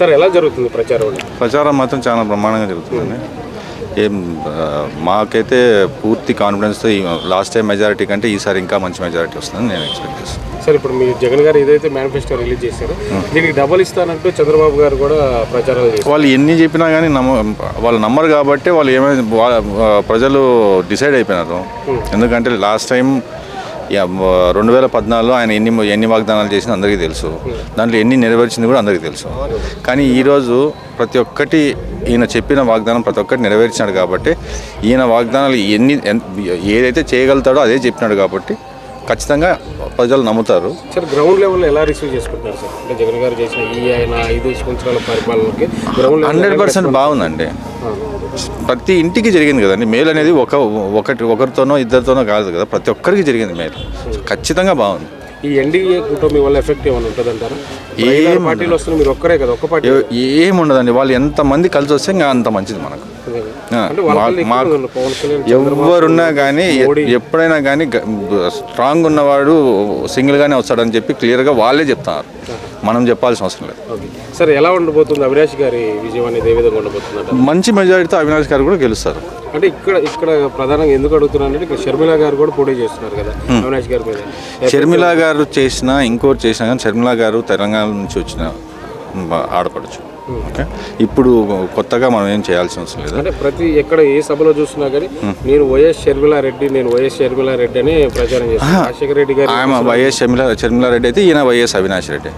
Sir ఎలా జరుగుతుంది ప్రచారం ప్రచారం మాత్రం చాలా బ్రహ్మాండంగా జరుగుతుందండి. ఏం మాకైతే పూర్తి కాన్ఫిడెన్స్తో లాస్ట్ టైం మెజారిటీ కంటే ఈసారి ఇంకా మంచి మెజారిటీ వస్తుందని నేను ఎక్స్పెక్ట్ చేస్తాను సార్ ఇప్పుడు మీ జగన్ గారు ఏదైతే మేనిఫెస్టో రిలీజ్ చేశారో దీనికి డబల్ ఇస్తానంటూ చంద్రబాబు గారు కూడా ప్రచారాలు చేశారు. వాళ్ళు ఎన్ని చెప్పినా కానీ నమ్మ వాళ్ళు నమ్మరు కాబట్టి వాళ్ళు ఏమైనా ప్రజలు డిసైడ్ అయిపోయినారు. ఎందుకంటే లాస్ట్ టైం రెండు వేల పద్నాలుగులో ఆయన ఎన్ని ఎన్ని వాగ్దానాలు చేసింది అందరికీ తెలుసు. దాంట్లో ఎన్ని నెరవేర్చింది కూడా అందరికీ తెలుసు. కానీ ఈరోజు ప్రతి ఒక్కటి ఈయన చెప్పిన వాగ్దానం ప్రతి ఒక్కటి నెరవేర్చినాడు కాబట్టి ఈయన వాగ్దానాలు ఎన్ని ఏదైతే చేయగలుగుతాడో అదే చెప్పినాడు కాబట్టి ఖచ్చితంగా ప్రజలు నమ్ముతారు. సార్ గ్రౌండ్ లెవెల్లో ఎలా రిసీవ్ చేసుకుంటున్నారు సార్? అంటే జగన్ గారు చేసిన ఈ ఆయన ఐదు సంవత్సరాల పరిపాలనకి గ్రౌండ్ హండ్రెడ్ పర్సెంట్ బాగుందండి. ప్రతి ఇంటికి జరిగింది కదండి. మేలు అనేది ఒక ఒకటి ఒకరితోనో ఇద్దరితోనో కాదు కదా. ప్రతి ఒక్కరికి జరిగింది మేలు. ఖచ్చితంగా బాగుంది. ఈ ఎన్డీఏ కూటమి వల్ల ఎఫెక్ట్ ఏమైనా ఉంటుంది అంటారా ఏం పార్టీలు వస్తున్నారు మీరు ఒక్కరే కదా ఒక్క పార్టీ ఏముండదండి. వాళ్ళు ఎంతమంది కలిసి వస్తే ఇంకా అంత మంచిది మనకు. ఎవరున్నా కానీ ఎప్పుడైనా కానీ స్ట్రాంగ్ ఉన్నవాడు సింగిల్గానే వస్తాడని చెప్పి క్లియర్గా వాళ్ళే చెప్తున్నారు మనం చెప్పాల్సిన అవసరం లేదు. సార్ ఎలా ఉండబోతుంది అవినాష్ గారి విజయం అనేది? ఏ విధంగా ఉండబోతుందంట మంచి మెజారిటీతో అవినాష్ గారు కూడా గెలుస్తారు. అంటే ఇక్కడ ఇక్కడ ప్రధానంగా ఎందుకు అడుగుతున్నాను అంటే ఇక్కడ షర్మిల గారు కూడా పోటీ చేస్తున్నారు కదా అవినాష్ గారి మీద. షర్మిల గారు చేసిన ఇంకోటి చేసినా కానీ షర్మిల గారు తెలంగాణ నుంచి వచ్చిన ఆడపడచ్చు ఓకే? ఇప్పుడు కొత్తగా మనం ఏం చేయాల్సిన అవసరం లేదు. అంటే ప్రతి ఎక్కడ ఏ సభలో చూసినా కానీ నేను వైఎస్ షర్మిల రెడ్డి నేను వైఎస్ షర్మిల రెడ్డి అని ప్రచారం చేస్తాను. రాజశేఖర రెడ్డి గారు ఆమె వైఎస్ షర్మిల షర్మిలారెడ్డి అయితే ఈయన వైఎస్ అవినాష్ రెడ్డి.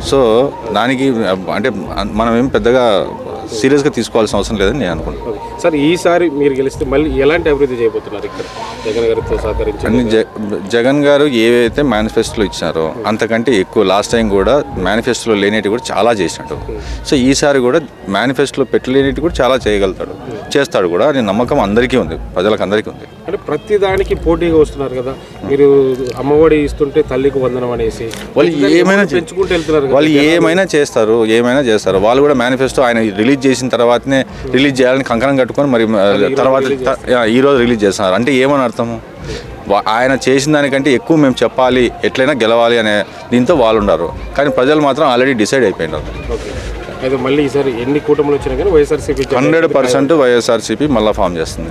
సో దానికి అంటే మనం ఏం పెద్దగా సీరియస్గా తీసుకోవాల్సిన అవసరం లేదని నేను అనుకుంటున్నాను. సార్ ఈసారి మీరు గెలిస్తే మళ్ళీ ఎలాంటి అభివృద్ధి చేయబోతున్నారు ఇక్కడ? జగన్ గారితో సహకరించి జగన్ గారు ఏవైతే మేనిఫెస్టోలో ఇచ్చినారో అంతకంటే ఎక్కువ లాస్ట్ టైం కూడా మేనిఫెస్టోలో లేనిటి కూడా చాలా చేసినట్టు. సో ఈసారి కూడా మేనిఫెస్టోలో పెట్టలేనిటి కూడా చాలా చేయగలుగుతాడు. చేస్తాడు కూడా. అని నమ్మకం అందరికీ ఉంది. ప్రజలకు అందరికీ ఉంది. అంటే ప్రతి దానికి పోటీగా వస్తున్నారు కదా. మీరు అమ్మఒడి ఇస్తుంటే తల్లికి వందనం అనేసి వాళ్ళు ఏమైనా పెంచుకుంటూ వెళ్తున్నారు. వాళ్ళు ఏమైనా చేస్తారు ఏమైనా చేస్తారు వాళ్ళు కూడా మేనిఫెస్టో ఆయన రిలీజ్ చేసిన తర్వాతనే రిలీజ్ చేయాలని కంకణం కట్టుకొని మరి తర్వాత త- యా, ఈ రోజు రిలీజ్ చేస్తున్నారు. అంటే ఏమని అర్థము? ఆయన చేసిన దానికంటే ఎక్కువ మేము చెప్పాలి ఎట్లయినా గెలవాలి అనే దీంతో వాళ్ళు ఉన్నారు కానీ ప్రజలు మాత్రం ఆల్రెడీ డిసైడ్ అయిపోయినారు. అయితే మళ్ళీ ఈసారి ఎన్ని కూటములు వచ్చినా కానీ వైఎస్ఆర్సీపీ హండ్రెడ్ పర్సెంట్ వైఎస్ఆర్సీపీ మళ్ళీ ఫామ్ చేస్తుంది.